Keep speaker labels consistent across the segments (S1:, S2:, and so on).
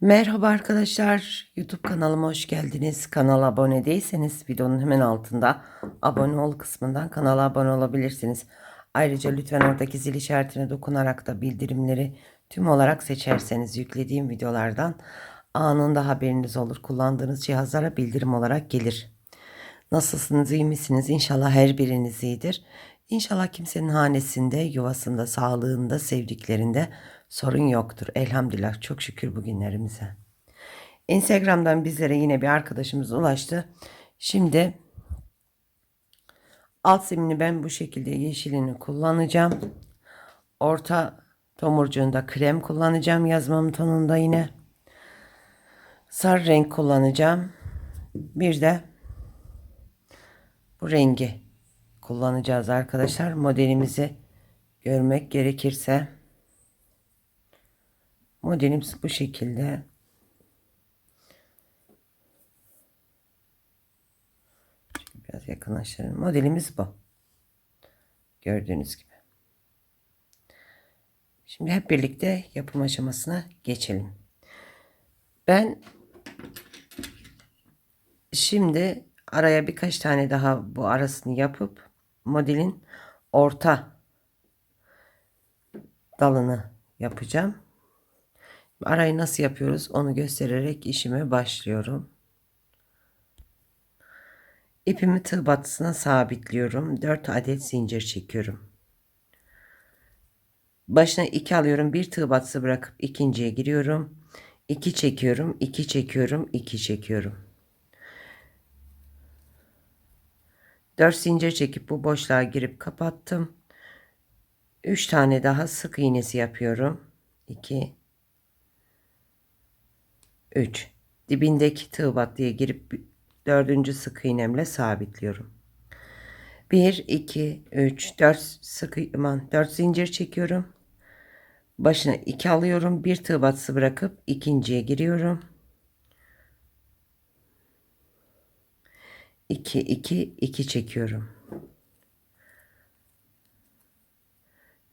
S1: Merhaba arkadaşlar. YouTube kanalıma hoş geldiniz. Kanala abone değilseniz videonun hemen altında abone ol kısmından kanala abone olabilirsiniz. Ayrıca lütfen oradaki zil işaretine dokunarak da bildirimleri tüm olarak seçerseniz yüklediğim videolardan anında haberiniz olur. Kullandığınız cihazlara bildirim olarak gelir. Nasılsınız, iyi misiniz? İnşallah her biriniz iyidir. İnşallah kimsenin hanesinde, yuvasında, sağlığında, sevdiklerinde sorun yoktur. Elhamdülillah çok şükür bugünlerimize. Instagram'dan bizlere yine bir arkadaşımız ulaştı. Şimdi alt simini ben bu şekilde yeşilini kullanacağım. Orta tomurcuğunda krem kullanacağım yazmam tonunda yine. Sarı renk kullanacağım. Bir de bu rengi kullanacağız arkadaşlar. Modelimizi görmek gerekirse modelimiz bu şekilde. Biraz yakınlaştırın. Modelimiz bu. Gördüğünüz gibi. Şimdi hep birlikte yapım aşamasına geçelim. Ben şimdi araya birkaç tane daha bu arasını yapıp modelin orta dalını yapacağım. Arayı nasıl yapıyoruz onu göstererek işime başlıyorum. İpimi tığ batısına sabitliyorum. 4 adet zincir çekiyorum. Başına 2 alıyorum. Bir tığ batısı bırakıp ikinciye giriyorum. 2 çekiyorum. 2 çekiyorum. 2 çekiyorum. 4 zincir çekip bu boşluğa girip kapattım. 3 tane daha sık iğnesi yapıyorum. 2 3 dibindeki tığ battıya girip dördüncü sık iğnemle sabitliyorum. 1 2 3 4 sık iman 4 zincir çekiyorum. Başına 2 alıyorum. Bir tığ batısı bırakıp ikinciye giriyorum. 2 2 2 çekiyorum.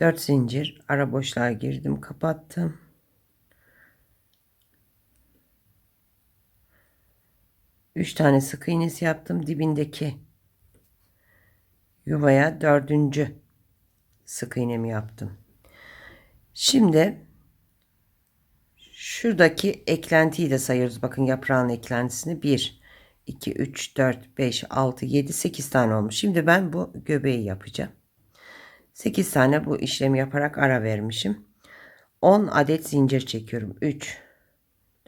S1: 4 zincir ara boşluğa girdim, kapattım. Üç tane sık iğnesi yaptım dibindeki yuvaya dördüncü sık iğnemi yaptım. Şimdi şuradaki eklentiyi de sayıyoruz. Bakın yaprağın eklentisini 1 2 3 4 5 6 7 8 tane olmuş. Şimdi ben bu göbeği yapacağım. 8 tane bu işlemi yaparak ara vermişim. 10 adet zincir çekiyorum. 3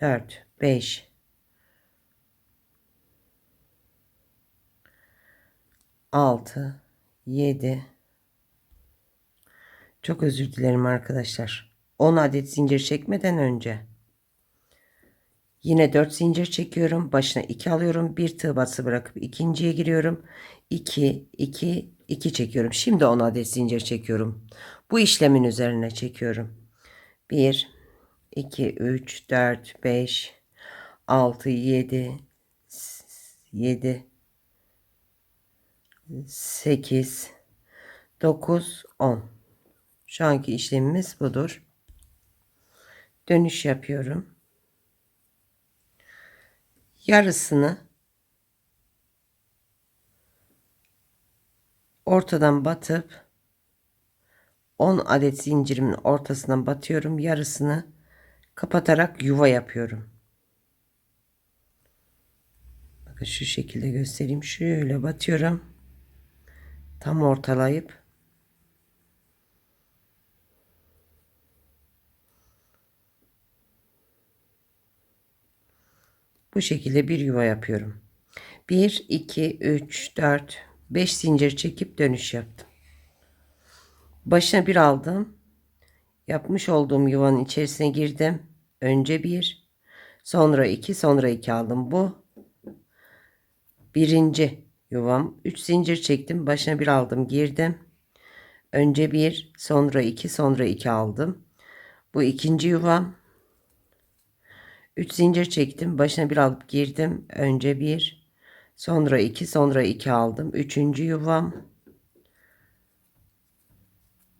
S1: 4 5 6 7 Çok özür dilerim arkadaşlar. 10 adet zincir çekmeden önce yine 4 zincir çekiyorum. Başına 2 alıyorum. Bir tığ batısı bırakıp ikinciye giriyorum. 2 2 2 çekiyorum. Şimdi 10 adet zincir çekiyorum. Bu işlemin üzerine çekiyorum. 1 2 3 4 5 6 7 7 8 9 10 şu anki işlemimiz budur. Dönüş yapıyorum. Yarısını ortadan batıp 10 adet zincirimin ortasından batıyorum. Yarısını kapatarak yuva yapıyorum. Bakın şu şekilde göstereyim. Şöyle batıyorum tam ortalayıp bu şekilde bir yuva yapıyorum. 1 2 3 4 5 zincir çekip dönüş yaptım. Başına bir aldım. Yapmış olduğum yuvanın içerisine girdim. Önce bir, sonra iki, sonra iki aldım. Bu birinci yuvam. 3 zincir çektim. Başına bir aldım. Girdim. Önce bir, sonra iki, sonra iki aldım. Bu ikinci yuvam. 3 zincir çektim. Başına bir alıp girdim. Önce bir, sonra iki, sonra iki aldım. Üçüncü yuvam.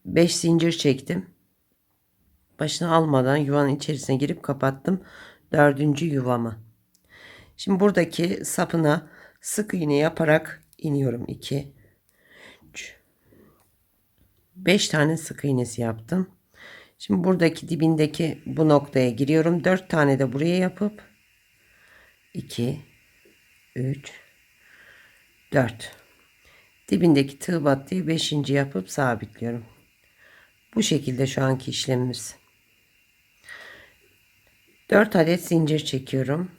S1: 5 zincir çektim. Başına almadan yuvanın içerisine girip kapattım. dördüncü yuvama. Şimdi buradaki sapına sık iğne yaparak iniyorum. 2 3 5 tane sık iğnesi yaptım. Şimdi buradaki dibindeki bu noktaya giriyorum. 4 tane de buraya yapıp 2 3 4 dibindeki tığ battıyı 5. yapıp sabitliyorum. Bu şekilde şu anki işlemimiz. 4 adet zincir çekiyorum.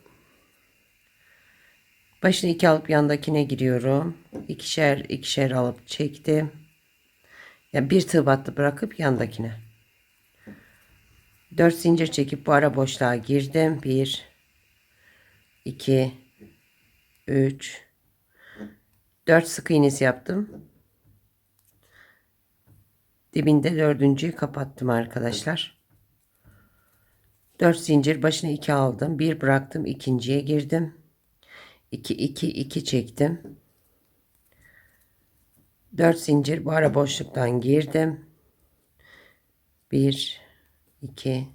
S1: Başına 2 alıp yandakine giriyorum. İkişer ikişer alıp çektim. Yani bir tığ battı bırakıp yandakine. 4 zincir çekip bu ara boşluğa girdim. 1 2 3 4 sık iğnesi yaptım. Dibinde dördüncüyü kapattım arkadaşlar. 4 zincir başına 2 aldım. 1 bıraktım. ikinciye girdim. 2 2 2 çektim. 4 zincir bu ara boşluktan girdim. 1 2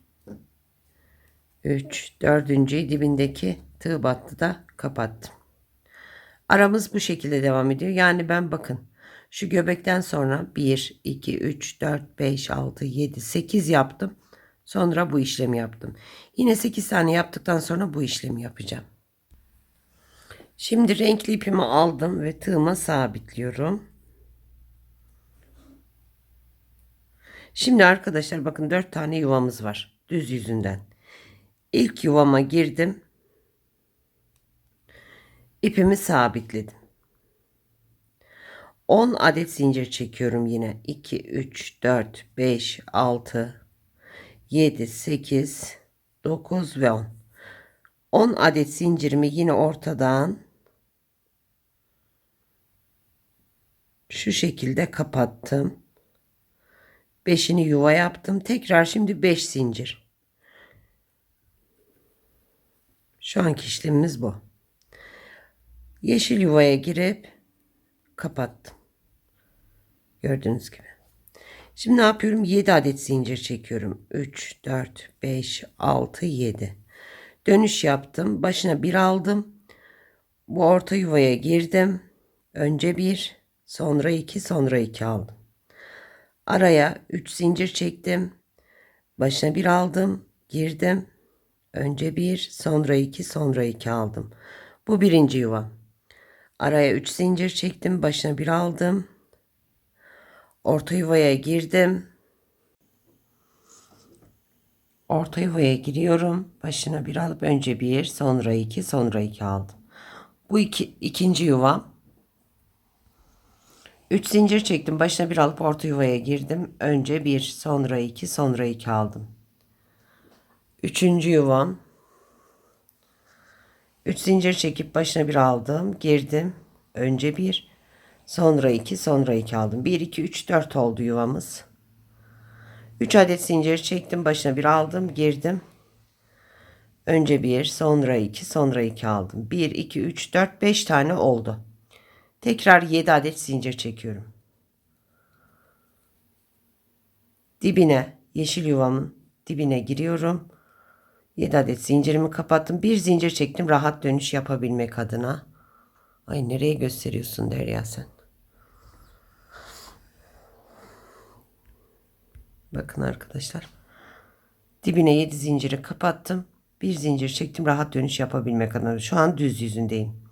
S1: 3 dördüncüyü dibindeki tığ battı da kapattım. Aramız bu şekilde devam ediyor. Yani ben bakın şu göbekten sonra 1 2 3 4 5 6 7 8 yaptım. Sonra bu işlemi yaptım. Yine 8 tane yaptıktan sonra bu işlemi yapacağım. Şimdi renkli ipimi aldım ve tığıma sabitliyorum. Şimdi arkadaşlar bakın 4 tane yuvamız var. Düz yüzünden. İlk yuvama girdim. İpimi sabitledim. 10 adet zincir çekiyorum yine. 2, 3, 4, 5, 6, 7, 8, 9 ve 10. 10 adet zincirimi yine ortadan şu şekilde kapattım. 5'ini yuva yaptım. Tekrar şimdi 5 zincir. Şu anki işlemimiz bu. Yeşil yuvaya girip kapattım. Gördüğünüz gibi. Şimdi ne yapıyorum? 7 adet zincir çekiyorum. 3, 4, 5, 6, 7. Dönüş yaptım. Başına bir aldım. Bu orta yuvaya girdim. Önce bir, sonra iki, sonra iki aldım. Araya 3 zincir çektim. Başına bir aldım. Girdim. Önce bir, sonra iki, sonra iki aldım. Bu birinci yuvam. Araya 3 zincir çektim. Başına bir aldım. Orta yuvaya girdim. Orta yuvaya giriyorum. Başına bir alıp önce bir, sonra iki, sonra iki aldım. Bu iki, ikinci yuvam. 3 zincir çektim. Başına bir alıp orta yuvaya girdim. Önce bir, sonra iki, sonra iki aldım. Üçüncü yuvam. 3 zincir çekip başına bir aldım. Girdim. Önce bir, sonra iki, sonra iki aldım. 1, 2, 3, 4 oldu yuvamız. 3 adet zincir çektim. Başına bir aldım. Girdim. Önce bir, sonra iki, sonra iki aldım. 1, 2, 3, 4, 5 tane oldu. Tekrar 7 adet zincir çekiyorum. Dibine, yeşil yuvamın dibine giriyorum. 7 adet zincirimi kapattım. Bir zincir çektim rahat dönüş yapabilmek adına. Ay nereye gösteriyorsun Derya sen? Bakın arkadaşlar. Dibine 7 zinciri kapattım. Bir zincir çektim rahat dönüş yapabilmek adına. Şu an düz yüzündeyim.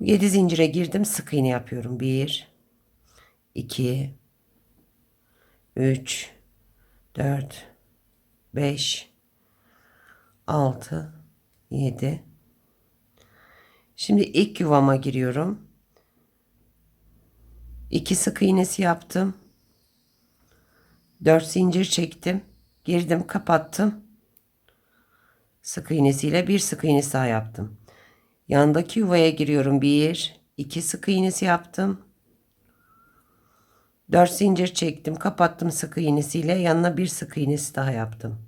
S1: 7 zincire girdim. Sık iğne yapıyorum. 1 2 3 4 5 6 7 Şimdi ilk yuvama giriyorum. 2 sık iğnesi yaptım. 4 zincir çektim. Girdim, kapattım. Sık iğnesiyle bir sık iğnesi daha yaptım. Yandaki yuvaya giriyorum. 1 2 sık iğnesi yaptım. 4 zincir çektim. Kapattım sık iğnesiyle. Yanına bir sık iğnesi daha yaptım.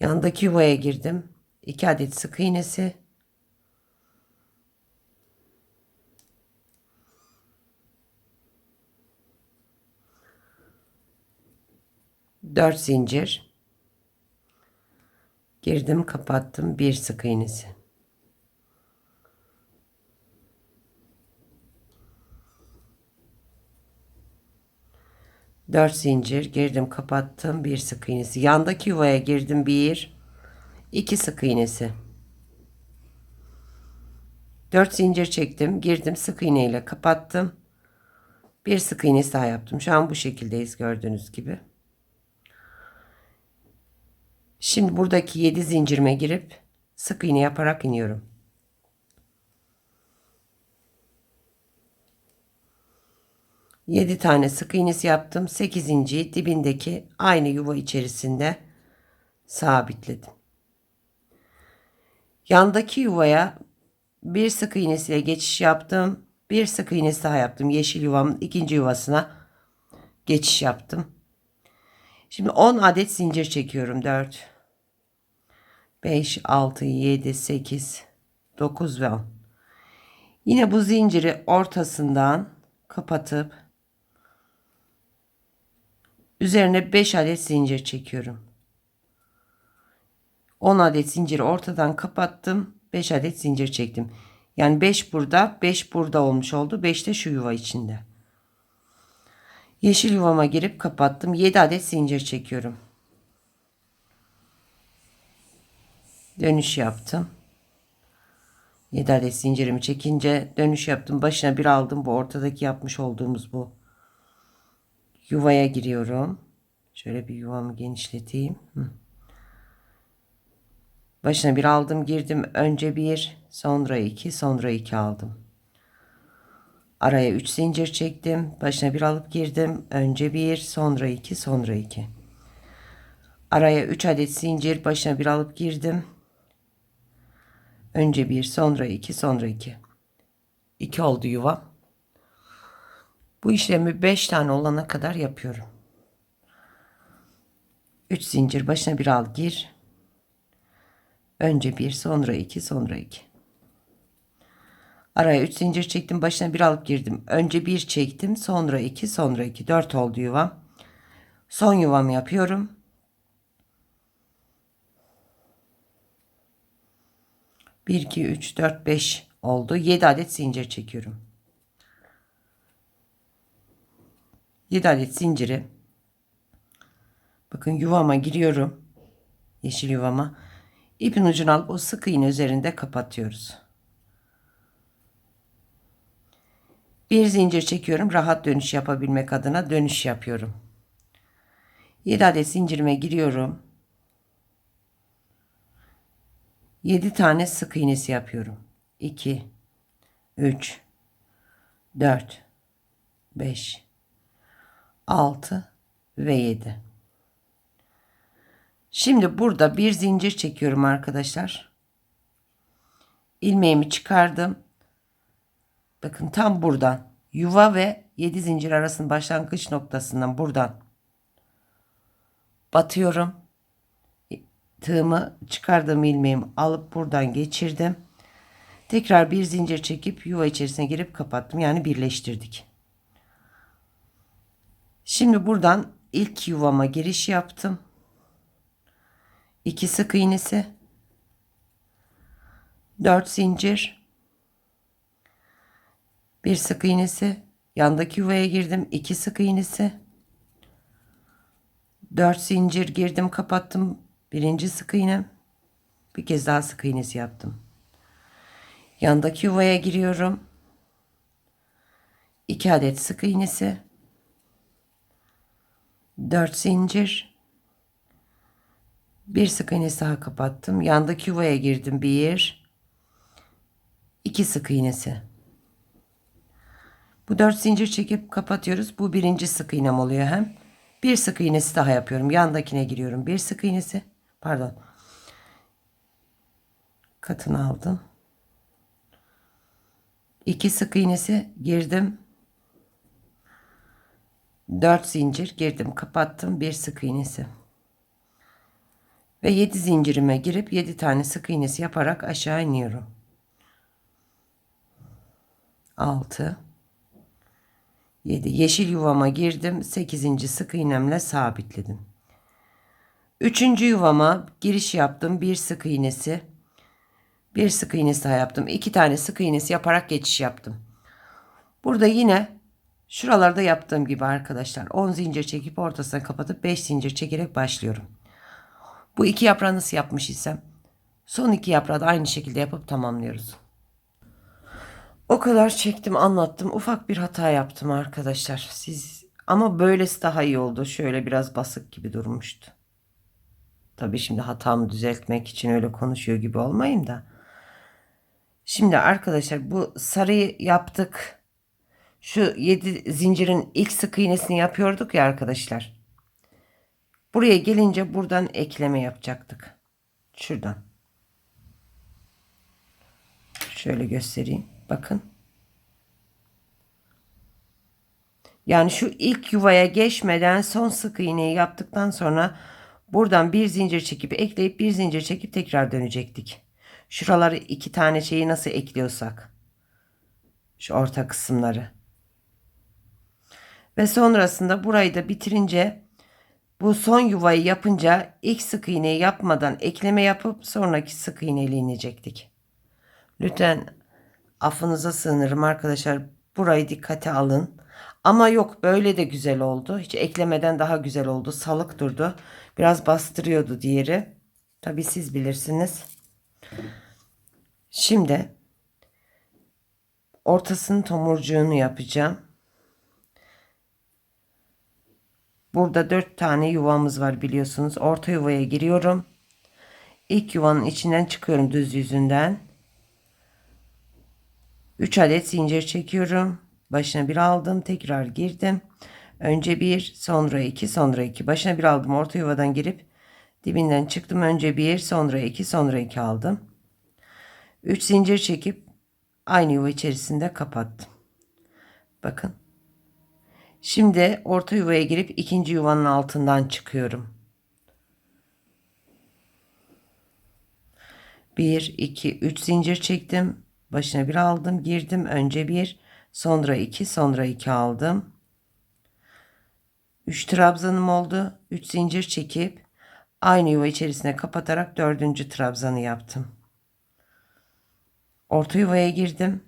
S1: Yandaki yuvaya girdim. 2 adet sık iğnesi. Dört zincir. Girdim kapattım bir sık iğnesi. Dört zincir girdim kapattım bir sık iğnesi. Yandaki yuvaya girdim bir iki sık iğnesi. Dört zincir çektim girdim sık iğne ile kapattım. Bir sık iğnesi daha yaptım. Şu an bu şekildeyiz gördüğünüz gibi. Şimdi buradaki 7 zincirime girip sık iğne yaparak iniyorum. Yedi tane sık iğnesi yaptım. Sekizinciyi dibindeki aynı yuva içerisinde sabitledim. Yandaki yuvaya bir sık iğnesiyle geçiş yaptım. Bir sık iğnesi daha yaptım. Yeşil yuvamın ikinci yuvasına geçiş yaptım. Şimdi 10 adet zincir çekiyorum. 4 5 6 7 8 9 ve 10. Yine bu zinciri ortasından kapatıp üzerine 5 adet zincir çekiyorum. 10 adet zinciri ortadan kapattım. 5 adet zincir çektim. Yani 5 burada, 5 burada olmuş oldu. 5 de şu yuva içinde. Yeşil yuvama girip kapattım. 7 adet zincir çekiyorum. Dönüş yaptım. 7 adet zincirimi çekince dönüş yaptım. Başına bir aldım. Bu ortadaki yapmış olduğumuz bu yuvaya giriyorum. Şöyle bir yuvamı genişleteyim. Başına bir aldım girdim. Önce bir sonra iki sonra iki aldım. Araya üç zincir çektim. Başına bir alıp girdim. Önce bir sonra iki sonra iki. Araya üç adet zincir başına bir alıp girdim. Önce bir sonra iki sonra iki. İki oldu yuva. Bu işlemi beş tane olana kadar yapıyorum. Üç zincir başına bir al gir. Önce bir sonra iki sonra iki. Araya üç zincir çektim başına bir alıp girdim. Önce bir çektim sonra iki sonra iki. Dört oldu yuvam. Son yuvamı yapıyorum. Bir, iki, üç, dört, beş oldu. Yedi adet zincir çekiyorum. Yedi adet zinciri. Bakın yuvama giriyorum. Yeşil yuvama. İpin ucunu alıp o sık iğne üzerinde kapatıyoruz. Bir zincir çekiyorum. Rahat dönüş yapabilmek adına dönüş yapıyorum. 7 adet zincirime giriyorum. 7 tane sık iğnesi yapıyorum. 2 3 4 5 6 ve 7. Şimdi burada bir zincir çekiyorum arkadaşlar. İlmeğimi çıkardım. Bakın tam buradan yuva ve 7 zincir arasının başlangıç noktasından buradan batıyorum. Tığımı çıkardığım ilmeğimi alıp buradan geçirdim. Tekrar bir zincir çekip yuva içerisine girip kapattım. Yani birleştirdik. Şimdi buradan ilk yuvama giriş yaptım. 2 sık iğnesi 4 zincir bir sık iğnesi. Yandaki yuvaya girdim. 2 sık iğnesi. 4 zincir girdim kapattım. Birinci sık iğnem bir kez daha sık iğnesi yaptım. Yandaki yuvaya giriyorum. 2 adet sık iğnesi. 4 zincir. Bir sık iğnesi daha kapattım. Yandaki yuvaya girdim. Bir. iki sık iğnesi. Bu dört zincir çekip kapatıyoruz. Bu birinci sık iğnem oluyor hem. Bir sık iğnesi daha yapıyorum. Yandakine giriyorum. Bir sık iğnesi. Pardon. Katını aldım. İki sık iğnesi girdim. Dört zincir girdim. Kapattım. Bir sık iğnesi ve 7 zincirime girip 7 tane sık iğnesi yaparak aşağı iniyorum. 6 7 yeşil yuvama girdim 8. sık iğnemle sabitledim. Üçüncü yuvama giriş yaptım. Bir sık iğnesi. Bir sık iğnesi daha yaptım. İki tane sık iğnesi yaparak geçiş yaptım. Burada yine şuralarda yaptığım gibi arkadaşlar 10 zincir çekip ortasına kapatıp 5 zincir çekerek başlıyorum. Bu iki yaprağı nasıl yapmış isem son iki yaprağı da aynı şekilde yapıp tamamlıyoruz. O kadar çektim anlattım. Ufak bir hata yaptım arkadaşlar. Siz ama böylesi daha iyi oldu. Şöyle biraz basık gibi durmuştu. Tabii şimdi hatamı düzeltmek için öyle konuşuyor gibi olmayayım da. Şimdi arkadaşlar bu sarıyı yaptık. Şu 7 zincirin ilk sık iğnesini yapıyorduk ya arkadaşlar. Buraya gelince buradan ekleme yapacaktık. Şuradan. Şöyle göstereyim. Bakın. Yani şu ilk yuvaya geçmeden son sık iğneyi yaptıktan sonra buradan bir zincir çekip ekleyip bir zincir çekip tekrar dönecektik. Şuraları iki tane şeyi nasıl ekliyorsak. Şu orta kısımları. Ve sonrasında burayı da bitirince bu son yuvayı yapınca ilk sık iğneyi yapmadan ekleme yapıp sonraki sık iğneyle inecektik. Lütfen affınıza sığınırım arkadaşlar. Burayı dikkate alın. Ama yok böyle de güzel oldu. Hiç eklemeden daha güzel oldu. Salık durdu. Biraz bastırıyordu diğeri. Tabi siz bilirsiniz. Şimdi ortasının tomurcuğunu yapacağım. Burada dört tane yuvamız var biliyorsunuz. Orta yuvaya giriyorum. İlk yuvanın içinden çıkıyorum düz yüzünden. 3 adet zincir çekiyorum. Başına bir aldım. Tekrar girdim. Önce bir, sonra iki, sonra iki. Başına bir aldım. Orta yuvadan girip dibinden çıktım. Önce bir, sonra iki, sonra iki aldım. 3 zincir çekip aynı yuva içerisinde kapattım. Bakın. Şimdi orta yuvaya girip ikinci yuvanın altından çıkıyorum. 1, 2, 3 zincir çektim. Başına bir aldım. Girdim. Önce bir, sonra iki, sonra iki aldım. 3 trabzanım oldu. 3 zincir çekip aynı yuva içerisine kapatarak dördüncü trabzanı yaptım. Orta yuvaya girdim.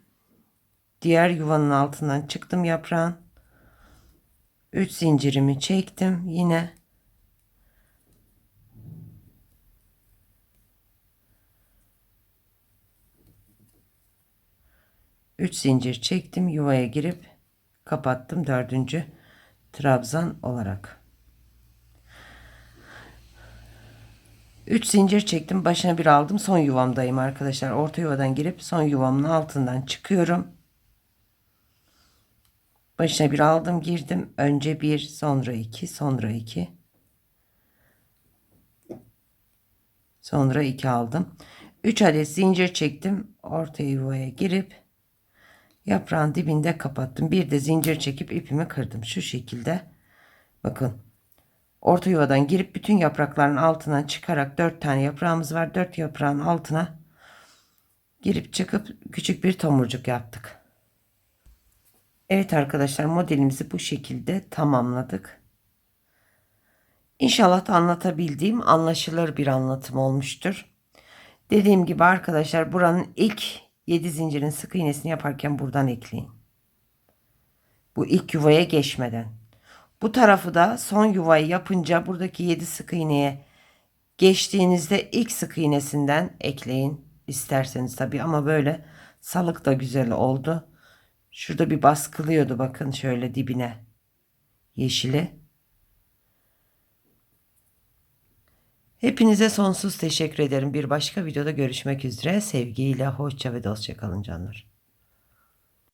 S1: Diğer yuvanın altından çıktım yaprağın. 3 zincirimi çektim yine. Üç zincir çektim yuvaya girip kapattım dördüncü trabzan olarak. 3 zincir çektim başına bir aldım son yuvamdayım arkadaşlar. Orta yuvadan girip son yuvamın altından çıkıyorum. Başına bir aldım girdim. Önce bir sonra iki sonra iki. Sonra iki aldım. 3 adet zincir çektim orta yuvaya girip yaprağın dibinde kapattım. Bir de zincir çekip ipimi kırdım. Şu şekilde. Bakın. Orta yuvadan girip bütün yaprakların altından çıkarak 4 tane yaprağımız var. 4 yaprağın altına girip çıkıp küçük bir tomurcuk yaptık. Evet arkadaşlar modelimizi bu şekilde tamamladık. İnşallah da anlatabildiğim anlaşılır bir anlatım olmuştur. Dediğim gibi arkadaşlar buranın ilk 7 zincirin sık iğnesini yaparken buradan ekleyin. Bu ilk yuvaya geçmeden. Bu tarafı da son yuvayı yapınca buradaki 7 sık iğneye geçtiğinizde ilk sık iğnesinden ekleyin. isterseniz tabi ama böyle salık da güzel oldu. Şurada bir baskılıyordu bakın şöyle dibine. Yeşili. Hepinize sonsuz teşekkür ederim. Bir başka videoda görüşmek üzere. Sevgiyle, hoşça ve dostça kalın canlar.